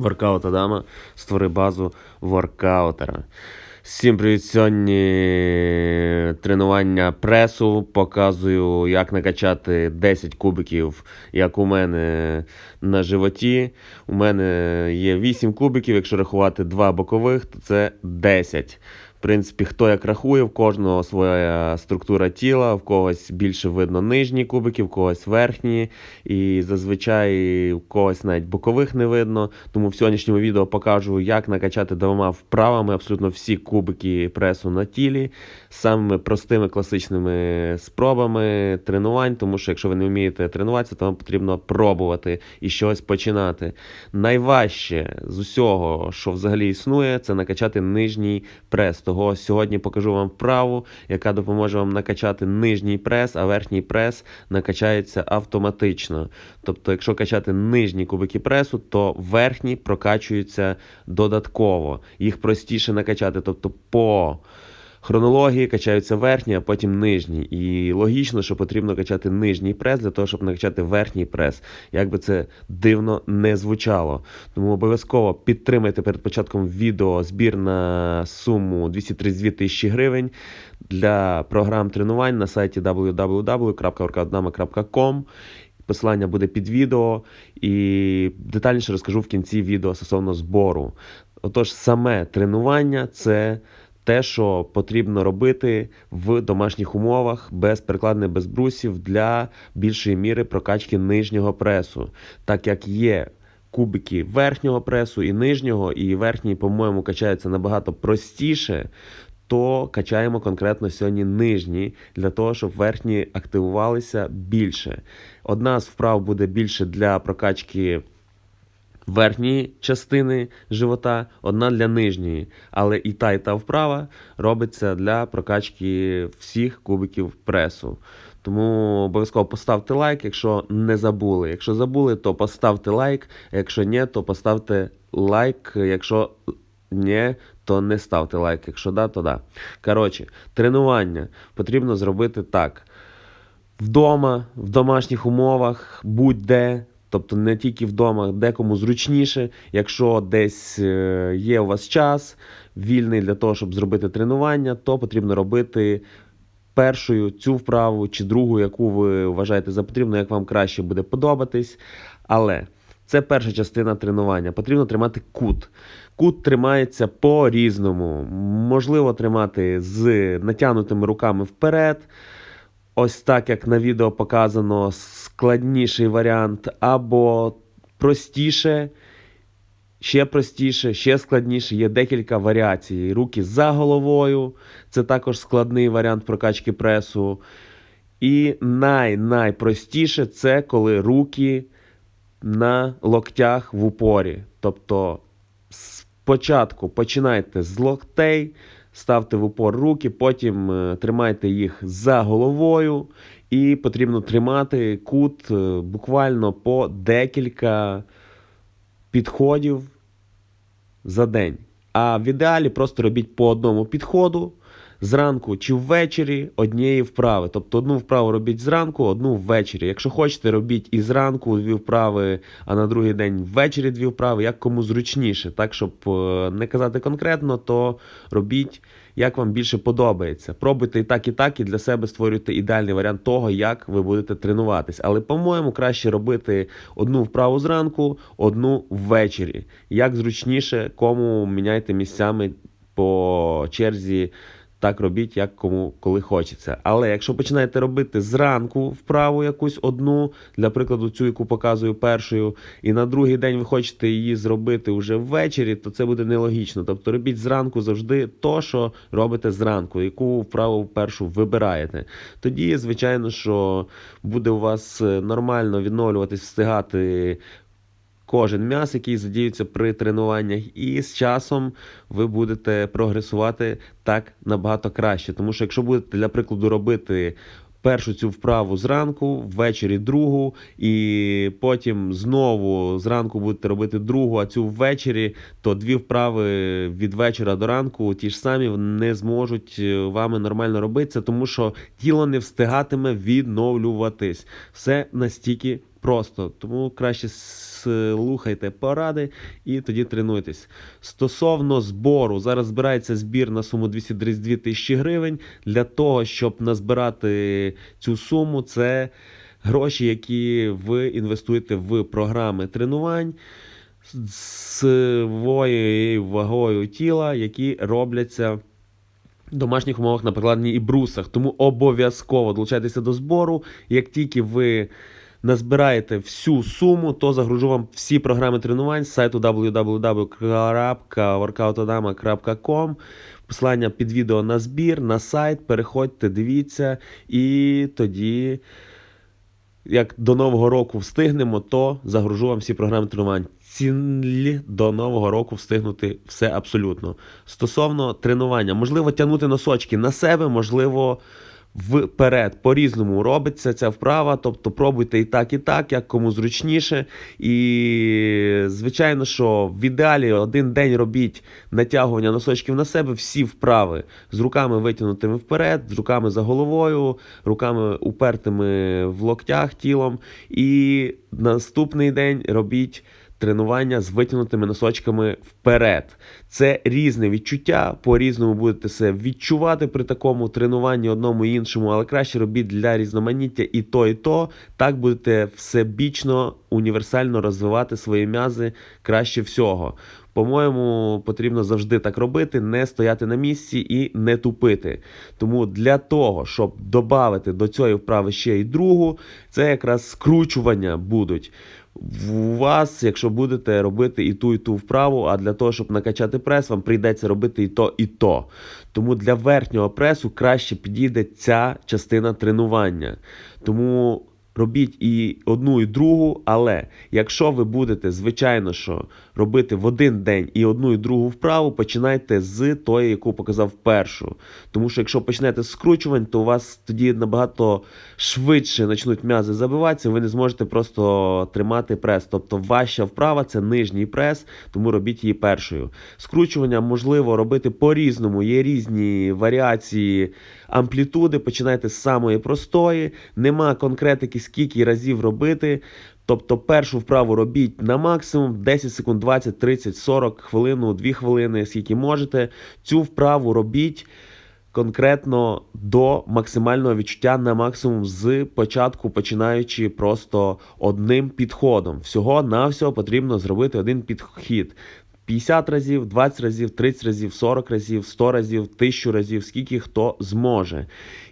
Воркаут Адама, створи базу воркаутера. Всім привіт! Сьогодні тренування пресу. Показую, як накачати 10 кубиків, як у мене на животі. У мене є 8 кубиків, якщо рахувати 2 бокових, то це 10. Принципі, хто як рахує, в кожного своя структура тіла, в когось більше видно нижні кубики, в когось верхні. І зазвичай в когось навіть бокових не видно. Тому в сьогоднішньому відео покажу, як накачати двома вправами абсолютно всі кубики пресу на тілі, самими простими класичними спробами тренувань. Тому що якщо ви не вмієте тренуватися, то вам потрібно пробувати і щось починати. Найважче з усього, що взагалі існує, це накачати нижній прес. Того сьогодні покажу вам вправу, яка допоможе вам накачати нижній прес, а верхній прес накачається автоматично. Тобто, якщо качати нижні кубики пресу, то верхні прокачуються додатково. Їх простіше накачати. Тобто по хронології качаються верхні, а потім нижні. І логічно, що потрібно качати нижній прес для того, щоб накачати верхній прес. Як би це дивно не звучало. Тому обов'язково підтримайте перед початком відео збір на суму 232 тисячі гривень для програм тренувань на сайті www.workoutdama.com. Посилання буде під відео, і детальніше розкажу в кінці відео стосовно збору. Отож, саме тренування це те, що потрібно робити в домашніх умовах без перекладини, без брусів для більшої міри прокачки нижнього пресу, так як є. Кубики верхнього пресу і нижнього, і верхній, по-моєму, качаються набагато простіше, то качаємо конкретно сьогодні нижні для того, щоб верхні активувалися більше. Одна з вправ буде більше для прокачки верхньої частини живота, одна для нижньої. Але і та, і та вправа робиться для прокачки всіх кубиків пресу. Тому обов'язково поставте лайк, якщо не забули. Якщо забули, то поставте лайк. Якщо ні, то поставте лайк. Якщо ні, то не ставте лайк. Якщо да, то да. Коротше, тренування потрібно зробити так. Вдома, в домашніх умовах, будь-де. Тобто не тільки вдома, декому зручніше. Якщо десь е, є у вас час вільний для того, щоб зробити тренування, то потрібно робити першою цю вправу чи другу, яку ви вважаєте за потрібно, як вам краще буде подобатись. Але це перша частина тренування. Потрібно тримати кут. Кут тримається по-різному. Можливо, тримати з натягнутими руками вперед. Ось так, як на відео показано, складніший варіант, або простіше, ще простіше, ще складніше. Є декілька варіацій. Руки за головою, це також складний варіант прокачки пресу. І най-найпростіше це коли руки на локтях в упорі. Тобто спочатку починайте з локтей, ставте в упор руки, потім е, тримайте їх за головою, і потрібно тримати кут е, буквально по декілька підходів за день. А в ідеалі просто робіть по одному підходу зранку чи ввечері однієї вправи. Тобто одну вправу робіть зранку, одну ввечері. Якщо хочете, робіть і зранку дві вправи, а на другий день ввечері дві вправи, як кому зручніше. Так, щоб е, не казати конкретно, то робіть. Як вам більше подобається. Пробуйте і так, і так, і для себе створюйте ідеальний варіант того, як ви будете тренуватись. Але, по-моєму, краще робити одну вправу зранку, одну ввечері. Як зручніше, кому міняйте місцями по черзі так робіть, як кому коли хочеться. Але якщо починаєте робити зранку вправу якусь одну, для прикладу, цю, яку показую першою, і на другий день ви хочете її зробити вже ввечері, то це буде нелогічно. Тобто робіть зранку завжди то, що робите зранку, яку вправу першу вибираєте. Тоді, звичайно, що буде у вас е, нормально відновлюватись, встигати кожен м'яс, який задіюється при тренуваннях, і з часом ви будете прогресувати так набагато краще. Тому що, якщо будете, для прикладу, робити першу цю вправу зранку, ввечері другу, і потім знову зранку будете робити другу, а цю ввечері, то дві вправи від вечора до ранку ті ж самі не зможуть е, вами нормально робитися, тому що тіло не встигатиме відновлюватись. Все настільки просто. Тому краще слухайте поради і тоді тренуйтесь. Стосовно збору, зараз збирається збір на суму 232 тисячі гривень. Для того, щоб назбирати цю суму, це гроші, які ви інвестуєте в програми тренувань своєю вагою тіла, які робляться. В домашніх умовах на прикладні і брусах. Тому обов'язково долучайтеся до збору. Як тільки ви назбираєте всю суму, то загружу вам всі програми тренувань з сайту www.workoutodama.com. Посилання під відео на збір, на сайт. Переходьте, дивіться, і тоді, як до Нового року встигнемо, то загружу вам всі програми тренувань. Цілі до нового року встигнути все абсолютно. Стосовно тренування, можливо, тягнути носочки на себе, можливо, вперед. По-різному робиться ця вправа. Тобто пробуйте і так, і так, як кому зручніше. І, звичайно, що в ідеалі один день робіть натягування носочків на себе, всі вправи з руками витягнутими вперед, з руками за головою, руками упертими в локтях тілом. І наступний день робіть тренування з витягнутими носочками вперед. Це різне відчуття, по-різному будете себе відчувати при такому тренуванні одному і іншому, але краще робіть для різноманіття і то, і то. Так будете всебічно, універсально розвивати свої м'язи краще всього. По-моєму, потрібно завжди так робити, не стояти на місці і не тупити. Тому для того, щоб додати до цієї вправи ще й другу, це якраз скручування будуть. У вас, якщо будете робити і ту, і ту вправу, а для того, щоб накачати прес, вам прийдеться робити і то, і то. Тому для верхнього пресу краще підійде ця частина тренування. Тому робіть і одну, і другу, але якщо ви будете, звичайно, що робити в один день і одну, і другу вправу, починайте з тої, яку показав першу. Тому що якщо почнете з скручувань, то у вас тоді набагато швидше почнуть м'язи забиватися, ви не зможете просто тримати прес. Тобто ваша вправа це нижній прес, тому робіть її першою. Скручування можливо робити по-різному, є різні варіації амплітуди. Починайте з самої простої, нема конкретики, скільки разів робити. Тобто першу вправу робіть на максимум 10 секунд, 20, 30, 40 хвилину, 2 хвилини, скільки можете. Цю вправу робіть конкретно до максимального відчуття на максимум з початку, починаючи просто одним підходом. Всього на всього потрібно зробити один підхід. 50 разів, 20 разів, 30 разів, 40 разів, 100 разів, 1000 разів, скільки хто зможе.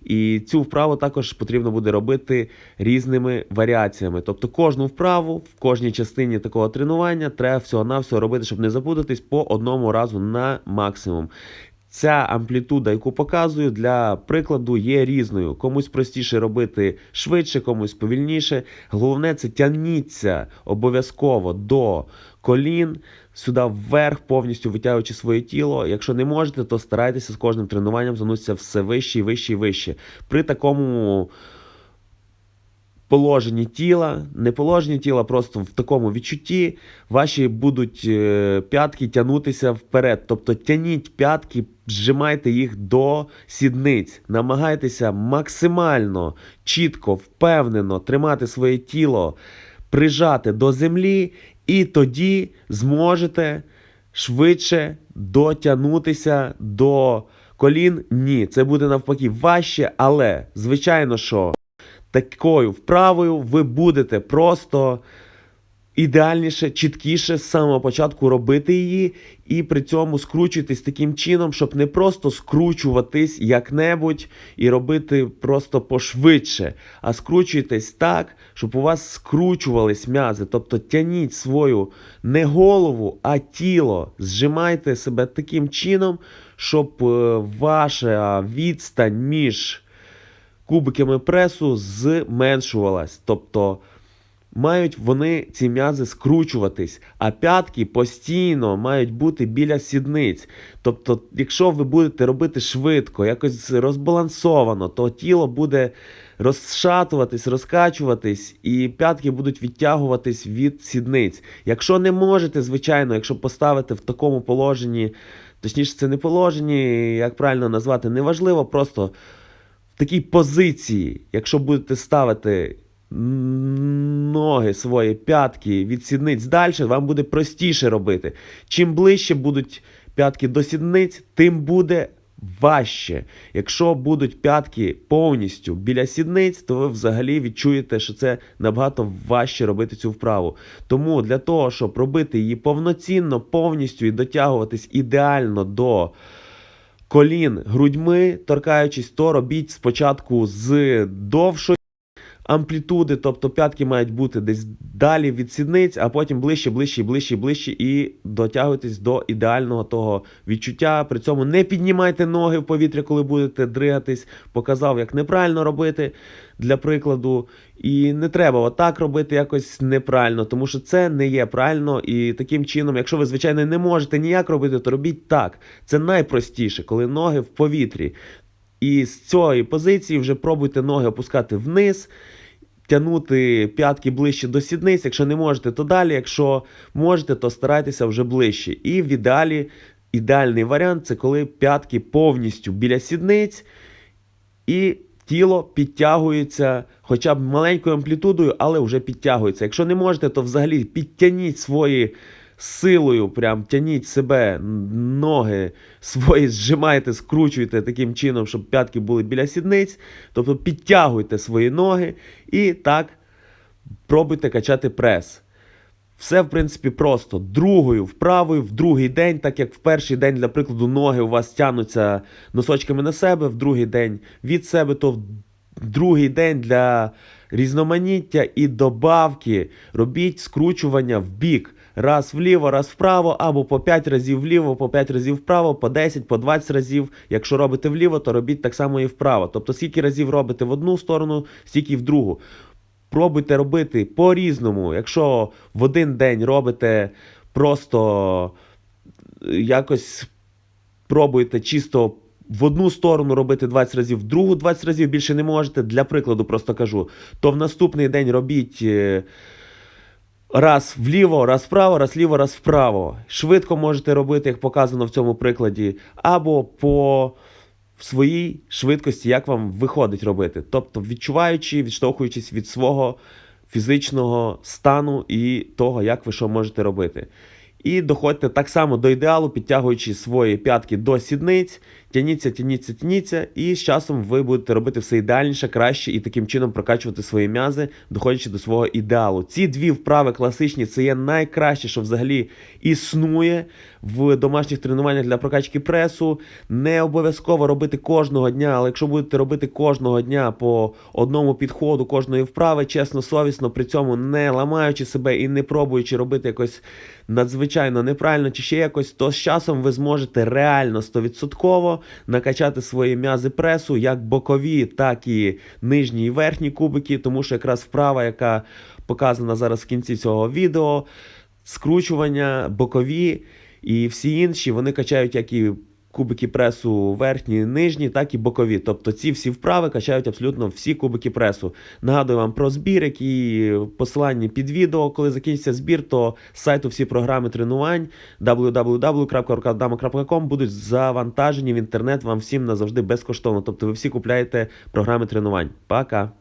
І цю вправу також потрібно буде робити різними варіаціями. Тобто кожну вправу в кожній частині такого тренування треба всього-навсього робити, щоб не запутатись по одному разу на максимум. Ця амплітуда, яку показую, для прикладу є різною. Комусь простіше робити швидше, комусь повільніше. Головне, це тягніться обов'язково до колін, сюди вверх, повністю витягуючи своє тіло. Якщо не можете, то старайтеся з кожним тренуванням занутися все вище і вище і вище. При такому положенні тіла, не положенні тіла, просто в такому відчутті, ваші будуть е, п'ятки тягнутися вперед. Тобто тяніть п'ятки, зжимайте їх до сідниць, намагайтеся максимально чітко, впевнено тримати своє тіло, прижати до землі, і тоді зможете швидше дотягнутися до колін. Ні, це буде навпаки важче, але звичайно, що такою вправою ви будете просто ідеальніше, чіткіше з самого початку робити її, і при цьому скручуйтесь таким чином, щоб не просто скручуватись як-небудь і робити просто пошвидше, а скручуйтесь так, щоб у вас скручувались м'язи. Тобто тяніть свою не голову, а тіло. Зжимайте себе таким чином, щоб е, ваша відстань між кубиками пресу зменшувалась. Тобто мають вони ці м'язи скручуватись, а п'ятки постійно мають бути біля сідниць. Тобто, якщо ви будете робити швидко, якось розбалансовано, то тіло буде розшатуватись, розкачуватись, і п'ятки будуть відтягуватись від сідниць. Якщо не можете, звичайно, якщо поставити в такому положенні, точніше, це не положенні, як правильно назвати, неважливо, просто такій позиції, якщо будете ставити ноги свої, п'ятки від сідниць далі, вам буде простіше робити. Чим ближче будуть п'ятки до сідниць, тим буде важче. Якщо будуть п'ятки повністю біля сідниць, то ви взагалі відчуєте, що це набагато важче робити цю вправу. Тому для того, щоб робити її повноцінно, повністю і дотягуватись ідеально до колін грудьми, торкаючись, то робіть спочатку з довшої амплітуди, тобто п'ятки мають бути десь далі від сідниць, а потім ближче, ближче, ближче, ближче і дотягуйтесь до ідеального того відчуття. При цьому не піднімайте ноги в повітря, коли будете дригатись. Показав, як неправильно робити для прикладу. І не треба отак робити якось неправильно, тому що це не є правильно. І таким чином, якщо ви, звичайно, не можете ніяк робити, то робіть так. Це найпростіше, коли ноги в повітрі. І з цієї позиції вже пробуйте ноги опускати вниз, тягнути п'ятки ближче до сідниць. Якщо не можете, то далі. Якщо можете, то старайтеся вже ближче. І в ідеалі, ідеальний варіант це коли п'ятки повністю біля сідниць і тіло підтягується хоча б маленькою амплітудою, але вже підтягується. Якщо не можете, то взагалі підтягніть свої силою, прям тяніть себе, ноги свої зжимайте, скручуйте таким чином, щоб п'ятки були біля сідниць. Тобто підтягуйте свої ноги і так пробуйте качати прес. Все, в принципі, просто другою вправою в другий день, так як в перший день, для прикладу, ноги у вас тянуться носочками на себе, в другий день від себе, то в другий день для різноманіття і добавки робіть скручування в бік. Раз вліво, раз вправо, або по 5 разів вліво, по 5 разів вправо, по 10, по 20 разів. Якщо робите вліво, то робіть так само і вправо. Тобто, скільки разів робите в одну сторону, стільки в другу. Пробуйте робити по-різному. Якщо в один день робите просто е, якось пробуєте чисто в одну сторону робити 20 разів, в другу 20 разів більше не можете. Для прикладу, просто кажу, то в наступний день робіть. Раз вліво, раз вправо, раз ліво, раз вправо. Швидко можете робити, як показано в цьому прикладі, або по своїй швидкості, як вам виходить робити. Тобто відчуваючи, відштовхуючись від свого фізичного стану і того, як ви що можете робити. І доходьте так само до ідеалу, підтягуючи свої п'ятки до сідниць, тяніться, тяніться, тяніться, і з часом ви будете робити все ідеальніше, краще і таким чином прокачувати свої м'язи, доходячи до свого ідеалу. Ці дві вправи класичні це є найкраще, що взагалі існує в домашніх тренуваннях для прокачки пресу. Не обов'язково робити кожного дня, але якщо будете робити кожного дня по одному підходу кожної вправи, чесно, совісно, при цьому не ламаючи себе і не пробуючи робити якось надзвичайно неправильно чи ще якось, то з часом ви зможете реально 100% накачати свої м'язи пресу, як бокові, так і нижні і верхні кубики, тому що якраз вправа, яка показана зараз в кінці цього відео, скручування, бокові і всі інші, вони качають як і кубики пресу верхні, нижні, так і бокові. Тобто ці всі вправи качають абсолютно всі кубики пресу. Нагадую вам про збір, які посилання під відео. Коли закінчиться збір, то з сайту всі програми тренувань www.orkadama.com будуть завантажені в інтернет вам всім назавжди безкоштовно. Тобто ви всі купляєте програми тренувань. Пока!